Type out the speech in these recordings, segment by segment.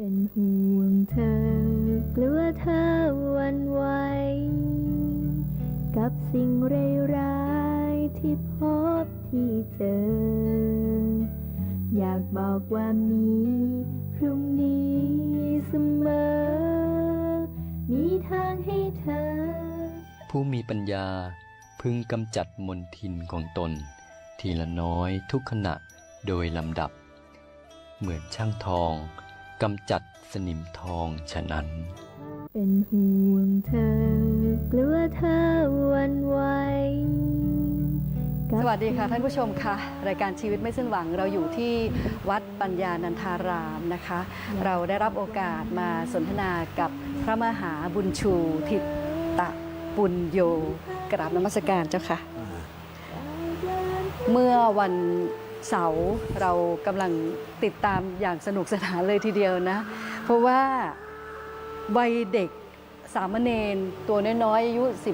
เป็นห่วงเธอกลัวเธอวันไหวกับสิ่งร้ายที่พบที่เจอ อยากบอกว่ามีพรุ่งนี้เสมอ มีทางให้เธอ ผู้มีปัญญาพึงกำจัดมนทินของตน ทีละน้อยทุกขณะโดยลำดับ เหมือนช่างทอง กำจัดสนิมทองฉะนั้น เป็นห่วงเธอกลัวเธอหวันไหวกับสวัสดีค่ะท่านผู้ชมค่ะ รายการชีวิตไม่สิ้นหวังเราอยู่ที่วัดปัญญานันทารามนะคะ เราได้รับโอกาสมาสนทนากับพระมหาบุญชูทิตะปุญโยกราบนมัสการเจ้าค่ะ เมื่อวัน เสาร์เรากำลังติดตามอย่างสนุกสนานเลยทีเดียวนะ เพราะว่าวัยเด็กสามเณรตัวน้อยๆอายุ 13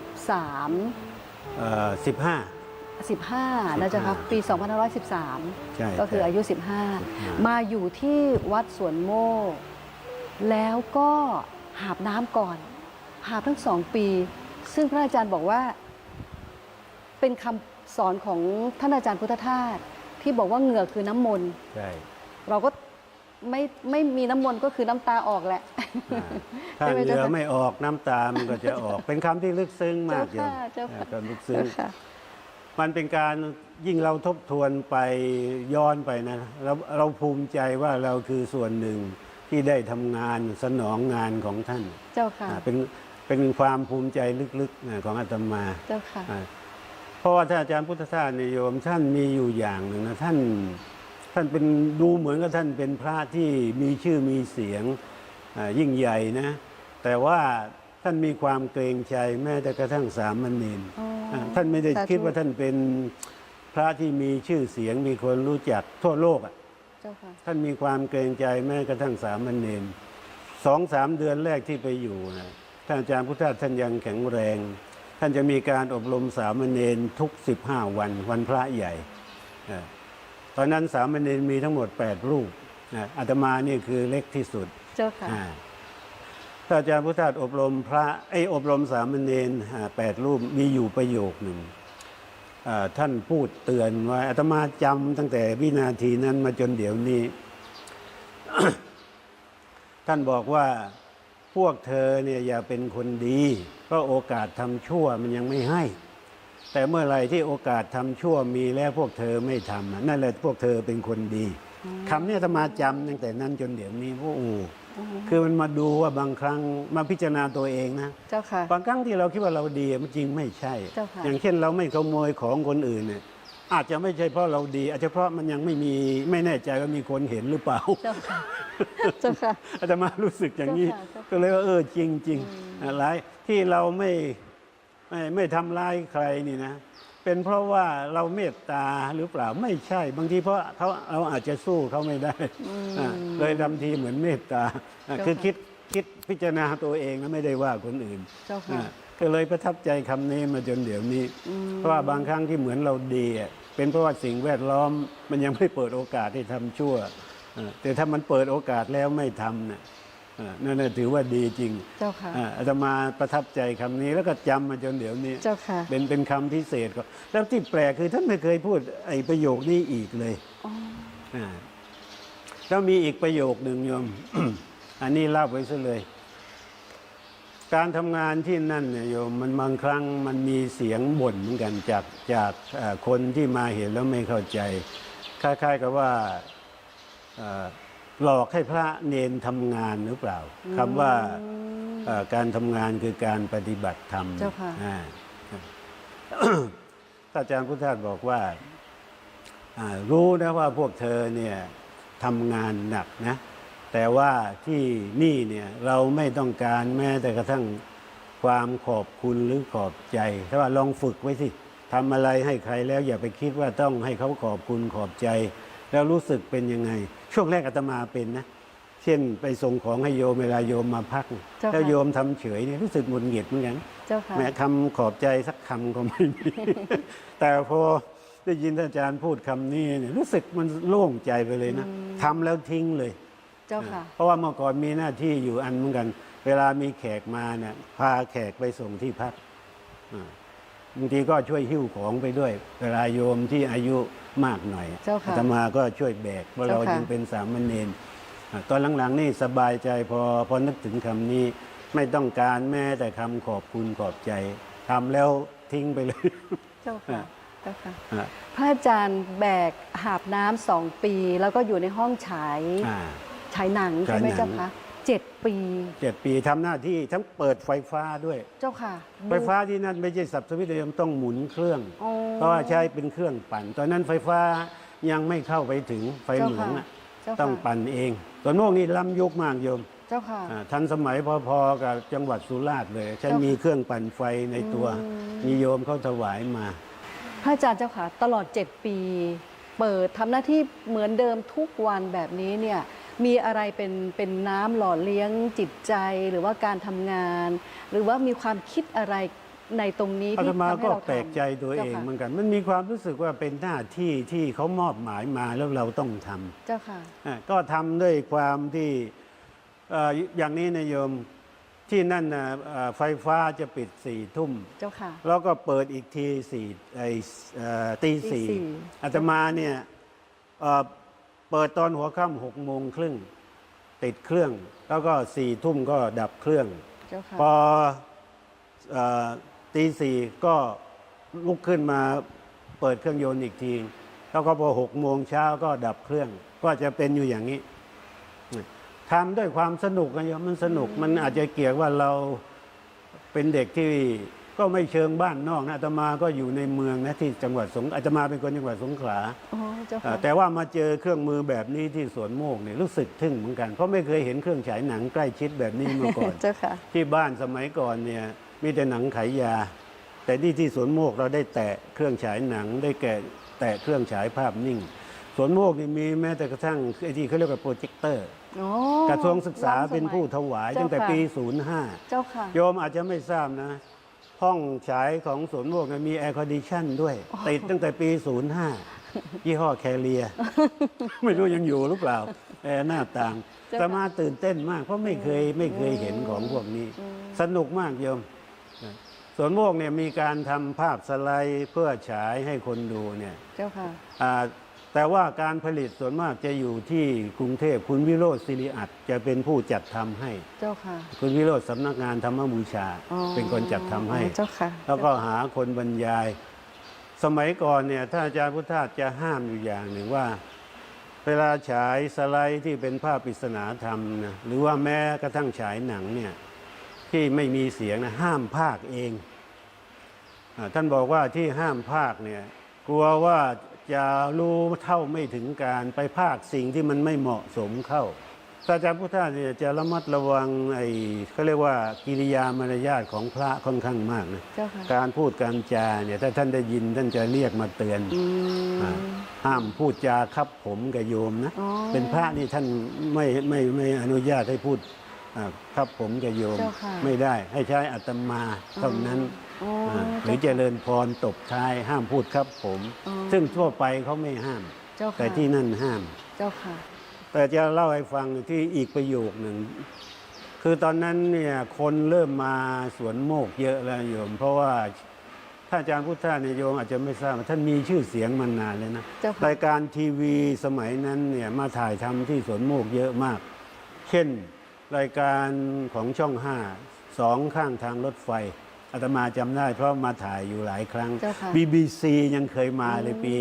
สิบห้า 15 นะจ๊ะครับ ปี2513ใช่ก็คืออายุ 15 มาอยู่ที่วัดสวนโมกแล้วก็หาบน้ำก่อน หาบทั้งสองปี ซึ่งพระอาจารย์บอกว่า เป็นคำสอนของท่านอาจารย์พุทธทาส ที่บอกว่าเหงื่อคือน้ำมนต์ใช่เราก็ไม่ไม่มีน้ำมนต์ก็คือน้ำตาออกแหละ อ่าถ้าใช่ไหมเหเจ้าลือค่ะไม่ออกน้ำตามันก็จะออก เป็นคำที่ลึกซึ้งมากเจ้าค่ะโยมเจ้าค่ะอ่ก็ลึกซึ้ง ค่ะ มันเป็นการยิ่งเราทบทวนไปย้อนไปนะเราเราภูมิใจว่าเราคือส่วนหนึ่งที่ได้ทำงานสนองงานของท่านเจ้าค่ะ อ่าเป็นเป็นความภูมิใจลึกๆนะของอาตมาเจ้าค่ะ อ่า เพราะว่าท่านอาจารย์พุทธทาสนิยมท่านมีอยู่อย่างหนึ่งนะท่านท่านเป็นดูเหมือนกับท่านเป็นพระที่มีชื่อมีเสียงอ่ายิ่งใหญ่นะ แต่ว่าท่านมีความเกรงใจแม้แต่กระทั่งสามเณรอ๋ออ่าท่านไม่ได้สาธุคิดว่าท่านเป็นพระที่มีชื่อเสียงมีคนรู้จักทั่วโลกอะเจ้าค่ะท่านมีความเกรงใจแม้กระทั่งสามเณรสองสามเดือนแรกที่ไปอยู่นะท่านอาจารย์พุทธทาสท่านยังแข็งแรง ท่านจะมีการอบรมสามเณรทุก 15 วัน วันพระใหญ่เอ่อตอนนั้นสามเณรมีทั้งหมด 8 รูปนะอาตมานี่คือเล็กที่สุด เจ้าค่ะอ่าท่านอาจารย์พุทธทาสอบรมพระไอยอบรมสามเณรอ่าแปดรูปมีอยู่ประโยคหนึ่งอ่าท่านพูดเตือนว่าอาตมาจำตั้งแต่วินาทีนั้นมาจนเดี๋ยวนี้ ท่านบอกว่าพวกเธอเนี่ยอย่าเป็นคนดี เพราะโอกาสทำชั่วมันยังไม่ให้ แต่เมื่อไหร่ที่โอกาสทำชั่วมีแล้วพวกเธอไม่ทำน่ะนั่นแหละพวกเธอเป็นคนดีคำเนี้อาตมาจำตั้งแต่นั้นจนเดี๋ยวนี้โอ้โหคือมันมาดูว่าบางครั้งมาพิจารณาตัวเองนะเจ้าค่ะบางครั้งที่เราคิดว่าเราดีมันจริงไม่ใช่เจ้าค่ะอย่างเช่นเราไม่ขโมยของคนอื่นเนี่ย อาจจะไม่ใช่เพราะเราดี อาจจะเพราะมันยังไม่มีไม่แน่ใจว่ามีคนเห็นหรือเปล่าเจ้าค่ะเจ้าค่ะอาตมารู้สึกอย่างนี้เจ้าค่ะเจ้าค่ะก็เลยว่าเออจริงจริงอะไรที่เราไม่ไม่ไม่ทำร้ายใครนี่นะ เป็นเพราะว่าเราเมตตาหรือเปล่าไม่ใช่ บางทีเพราะเขาเราอาจจะสู้เขาไม่ได้อะเลยทำทีเหมือนเมตตาอะเจ้าค่ะคือคิดคิดพิจารณาตัวเองนะไม่ได้ว่าคนอื่นเจ้าค่ะอะ ก็เลยประทับใจคำนี้มาจนเดี๋ยวนี้ เพราะว่าบางครั้งที่เหมือนเราดีอะเป็นเพราะว่าสิ่งแวดล้อมมันยังไม่เปิดโอกาสให้ทำชั่วอะแต่ถ้ามันเปิดโอกาสแล้วไม่ทำน่ะอะนั่นน่ะถือว่าดีจริง เจ้าค่ะอะอาตมาประทับใจคำนี้แล้วก็จำมาจนเดี๋ยวนี้ เจ้าค่ะ เป็นเป็นคำพิเศษก็แล้วที่แปลกคือท่านไม่เคยพูดไอ้ประโยคนี้อีกเลยอ๋ออ่าแล้วมีอีกประโยคหนึ่งโยม อันนี้เล่าไว้ซะเลย การทำงานที่นั่นเนี่ยโยมมันบางครั้งมันมีเสียงบ่นเหมือนกันจากจากเอ่อคนที่มาเห็นแล้วไม่เข้าใจ คล้ายๆกับว่าเอ่อหลอกให้พระเนนทำงานหรือเปล่าคำว่าเอ่อการทำงานคือการปฏิบัติธรรมเจ้าค่ะอ่าท่านอาจารย์พุทธทาสบอกว่าอ่ารู้นะว่าพวกเธอเนี่ยทำงานหนักนะ แต่ว่าที่นี่เนี่ยเราไม่ต้องการแม้แต่กระทั่งความขอบคุณหรือขอบใจถ้าว่าลองฝึกไว้สิทำอะไรให้ใครแล้วอย่าไปคิดว่าต้องให้เขาขอบคุณขอบใจ แล้วรู้สึกเป็นยังไง ช่วงแรกอาตมาเป็นนะ เช่นไปส่งของให้โยมเวลาโยมมาพักเจ้าค่ะแล้วโยมทำเฉยเนี่ยรู้สึกหงุดหงิดเหมือนกันเจ้าค่ะแม้คำขอบใจสักคำก็ไม่มีแต่พอได้ยินท่านอาจารย์พูดคำนี้เนี่ยรู้สึกมันโล่งใจไปเลยนะทำแล้วทิ้งเลย เจ้าค่ะ เพราะว่าเมื่อก่อนมีหน้าที่อยู่อันเหมือนกัน เวลามีแขกมาเนี่ยพาแขกไปส่งที่พักอ่าบางทีก็ช่วยหิ้วของไปด้วย เวลาโยมที่อายุมากหน่อยเจ้าค่ะอาตมาก็ช่วยแบกเพราะเราเจ้าค่ะยังเป็นสามเณรอ่าตอนหลังๆนี่สบายใจพอพอนึกถึงคำนี้ ไม่ต้องการแม้แต่คำขอบคุณขอบใจทำแล้วทิ้งไปเลย เจ้าค่ะเจ้าค่ะอ่าพระอาจารย์แบกหาบน้ำสองปี แล้วก็อยู่ในห้องฉายอ่า ฉายหนังใช่ไหมฉายหนัง เจ้าคะเจ็ดปีเจ็ดปีทำหน้าที่ทั้งเปิดไฟฟ้าด้วย เจ้าค่ะไฟฟ้าที่นั่นไม่ใช่สับสวิตช์เดียวต้องหมุนเครื่อง อ๋อ เพราะว่าใช้เป็นเครื่องปั่น ตอนนั้นไฟฟ้ายังไม่เข้าไปถึงไฟหลวงอะเจ้าค่ะ ต้องปั่นเองส่วนโมกนี่ล้ำยุคมากโยมเจ้าค่ะ อ่าทันสมัยพอๆกับจังหวัดสุราษฎร์เลยฉันเจ้าค่ะมีเครื่องปั่นไฟในตัวอืมมีโยมเขาถวายมา พระอาจารย์เจ้าค่ะตลอด 7 ปี เปิดทำหน้าที่เหมือนเดิมทุกวันแบบนี้เนี่ย มีอะไรเป็นเป็นน้ำหล่อเลี้ยงจิตใจ หรือว่าการทำงาน หรือว่ามีความคิดอะไรในตรงนี้อาที่ตมาทำให้ก็เราทำแปลกใจตัวเองจ้าค่ะเหมือนกัน มันมีความรู้สึกว่าเป็นหน้าที่ที่เขามอบหมายมาแล้วเราต้องทำ เจ้าค่ะ อะก็ทำด้วยความที่เอ่ออย่างนี้นะโยมที่นั่นนะเอ่อไฟฟ้าจะปิดสี่ทุ่ม เจ้าค่ะ แล้วก็เปิดอีกทีสี่ไอ้เอ่อตีตีสี่สี่ อาตมาเนี่ยเอ่อ เปิดตอนหัวค่ำหกโมงครึ่งติดเครื่อง แล้วก็สี่ทุ่มก็ดับเครื่อง เจ้าค่ะพอเอ่อตีสี่ก็ลุกขึ้นมาเปิดเครื่องยนต์อีกที แล้วก็พอหกโมงเช้าก็ดับเครื่อง ก็จะเป็นอยู่อย่างนี้ทำด้วยความสนุกนะโยมมันสนุกมันอาจจะเกี่ยวว่าเราเป็นเด็กที่ ก็ไม่เชิงบ้านนอกนะอาตมาก็อยู่ในเมืองนะที่จังหวัดสงอาตมาเป็นคนจังหวัดสงขลาอ๋อเจ้าอ่าค่ะ แต่ว่ามาเจอเครื่องมือแบบนี้ที่สวนโมกเนี่ยรู้สึกทึ่งเหมือนกัน เพราะไม่เคยเห็นเครื่องฉายหนังใกล้ชิดแบบนี้มาก่อน เจ้าค่ะ ที่บ้านสมัยก่อนเนี่ยมีแต่หนังขายยา แต่นี่ที่สวนโมกเราได้แตะเครื่องฉายหนัง ได้แกะแตะเครื่องฉายภาพนิ่งสวนโมกนี่มีแม้แต่กระทั่งไอ้ที่เขาเรียกว่าโปรเจคเตอร์อ๋อกระทรวงศึกษาล้ำสมัยเป็นผู้ถวายเจ้าตั้งแต่ค่ะปีเจ้าค่ะ05โยมอาจจะไม่ทราบนะ ห้องฉายของสวนโมกเนี่ยมีแอร์คอนดิชันด้วย ติดตั้งแต่ปี 05 ยี่ห้อแคเรีย ไม่รู้ยังอยู่หรือเปล่า แอร์หน้าต่างเจ้าค่ะแต่มาตื่นเต้นมาก เพราะไม่เคยไม่เคยเห็นของพวกนี้ สนุกมากโยมสวนโมกเนี่ยมีการทำภาพสไลด์เพื่อฉายให้คนดูเนี่ย เจ้าค่ะอ่า แต่ว่าการผลิตส่วนมากจะอยู่ที่กรุงเทพคุณวิโรธศิริอัตจะเป็นผู้จัดทำให้ เจ้าค่ะ คุณวิโรธสำนักงานธรรมบูชาอ๋อเป็นคนจัดทำให้เจ้าค่ะ แล้วก็หาคนบรรยาย สมัยก่อนเนี่ยถ้าอาจารย์พุทธาสจะห้ามอยู่อย่างหนึ่งว่า เวลาฉายสไลด์ที่เป็นภาพปริศนาธรรมนะหรือว่าแม้กระทั่งฉายหนังเนี่ยที่ไม่มีเสียงนะห้ามภาคเองอาท่านบอกว่าที่ห้ามภาคเนี่ยกลัวว่า จะรู้เท่าไม่ถึงการไปภาคสิ่งที่มันไม่เหมาะสมเข้าพระอาจารย์พุทธาสเนี่ยจะระมัดระวังไอ้เขาเรียกว่ากิริยามารยาทของพระค่อนข้างมากนะเจ้าค่ะการพูดการจาเนี่ยถ้าท่านได้ยินท่านจะเรียกมาเตือนอืมอ่าห้ามพูดจาครับผมกับโยมนะอ๋อเป็นพระนี่ท่านไม่ไม่ไม่อนุญาตให้พูดอ่าครับผมกับโยมเจ้าค่ะไม่ได้ให้ใช้อัตมาเท่านั้น อ๋อาหรือเจริญพรตบท้ายห้ามพูดครับผม อ๋อ ซึ่งทั่วไปเขาไม่ห้าม เจ้าค่ะแต่ที่นั่นห้าม เจ้าค่ะ แต่จะเล่าให้ฟังที่อีกประโยคหนึ่ง คือตอนนั้นเนี่ยคนเริ่มมาสวนโมกเยอะแล้วโยม เพราะว่าท่านอาจารย์พุทธาเนี่ยโยมอาจจะไม่ทราบท่านมีชื่อเสียงมานานเลยนะเจ้าค่ะ รายการทีวีสมัยนั้นเนี่ยมาถ่ายทำที่สวนโมกเยอะมาก เช่นรายการของช่องห้าสองข้างทางรถไฟ อาตมาจำได้เพราะมาถ่ายอยู่หลายครั้ง เจ้าค่ะ BBC ยังเคยมาเลยปี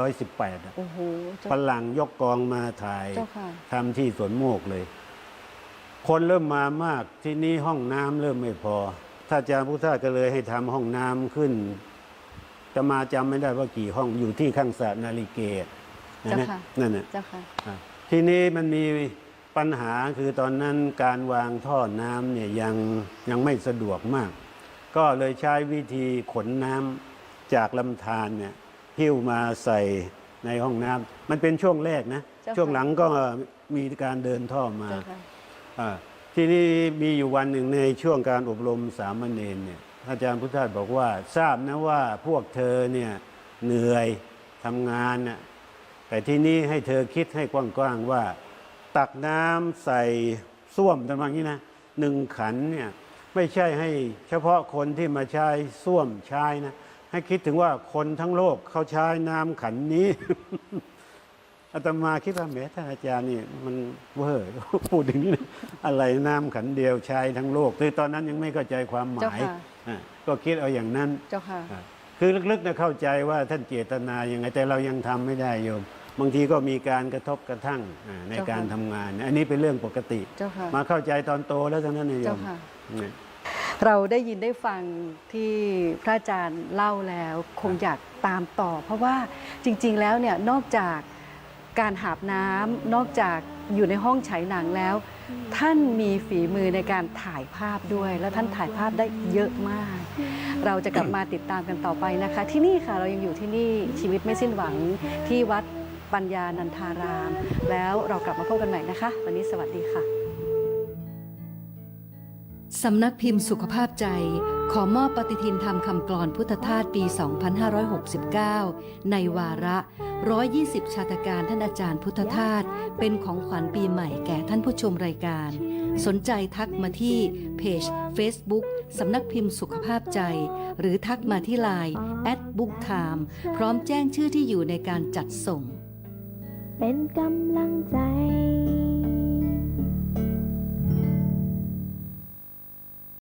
2518อะโอ้โหเจ้า ฝรั่งยกกองมาถ่ายเจ้าค่ะ ทำที่สวนโมกเลย คนเริ่มมามากที่นี่ห้องน้ำเริ่มไม่พอ ถ้าอาจารย์พุทธาก็เลยให้ทำห้องน้ำขึ้นจะมาจำไม่ได้ว่ากี่ห้องอยู่ที่ข้างสระนาฬิเกตเจ้าค่ะ นั่นน่ะ เจ้าค่ะอะทีนี้มันมีปัญหาคือตอนนั้นการวางท่อน้ำเนี่ยยังยังไม่สะดวกมาก ก็เลยใช้วิธีขนน้ำจากลำธารเนี่ยหิ้วมาใส่ในห้องน้ำมันเป็นช่วงแรกนะ เจ้าค่ะ ช่วงหลังก็มีการเดินท่อมาเจ้าค่ะอ่าทีนี้มีอยู่วันหนึ่งในช่วงการอบรมสามเณรเนี่ยอาจารย์พุทธาสบอกว่าทราบนะว่าพวกเธอเนี่ยเหนื่อยทำงานน่ะแต่ที่นี้ให้เธอคิดให้กว้างๆว่า ตักน้ำใส่ส้วมประมาณนี้นะหนึ่งขันเนี่ย ไม่ใช่ให้เฉพาะคนที่มาใช้ส้วมใช้นะ ให้คิดถึงว่าคนทั้งโลกเขาใช้น้ำขันนี้อาตมาคิดว่าแหม้ท่านอาจารย์นี่มันเวอร์พูดอย่างนี้นะอะไรน้ำขันเดียวใช้ทั้งโลกคือตอนนั้นยังไม่เข้าใจความหเจ้ามายค่ะอะก็คิดเอาอย่างนั้นเจ้าค่ะอะคือลึกๆนะเข้าใจว่าท่านเจตนายังไงแต่เรายังทำไม่ได้โยม บางทีก็มีการกระทบกระทั่งอะในเจ้าค่ะการทำงาน อันนี้เป็นเรื่องปกติเจ้าค่ะมาเข้าใจตอนโตแล้วเท่านั้นเองโยเจ้ามค่ะ เราได้ยินได้ฟังที่พระอาจารย์เล่าแล้ว คงอยากตามต่อ เพราะว่าจริง ๆ แล้วเนี่ยนอกจากการหาบน้ำนอกจากอยู่ในห้องฉายหนังแล้ว ท่านมีฝีมือในการถ่ายภาพด้วย และท่านถ่ายภาพได้เยอะมาก เราจะกลับมาติดตามกันต่อไปนะคะ ที่นี่ค่ะเรายังอยู่ที่นี่ชีวิตไม่สิ้นหวังที่วัดปัญญานันทาราม แล้วเรากลับมาพบกันใหม่นะคะ วันนี้สวัสดีค่ะ สำนักพิมพ์สุขภาพใจ ขอมอบปฏิทินธรรมคำกลอนพุทธทาสปี 2569 ในวาระ 120 ชาตการท่านอาจารย์พุทธทาสเป็นของขวัญปีใหม่แก่ท่านผู้ชมรายการ สนใจทักมาที่เพจ Facebook สำนักพิมพ์สุขภาพใจ หรือทักมาที่ไลน์ at booktime พร้อมแจ้งชื่อที่อยู่ในการจัดส่ง เป็นกำลังใจ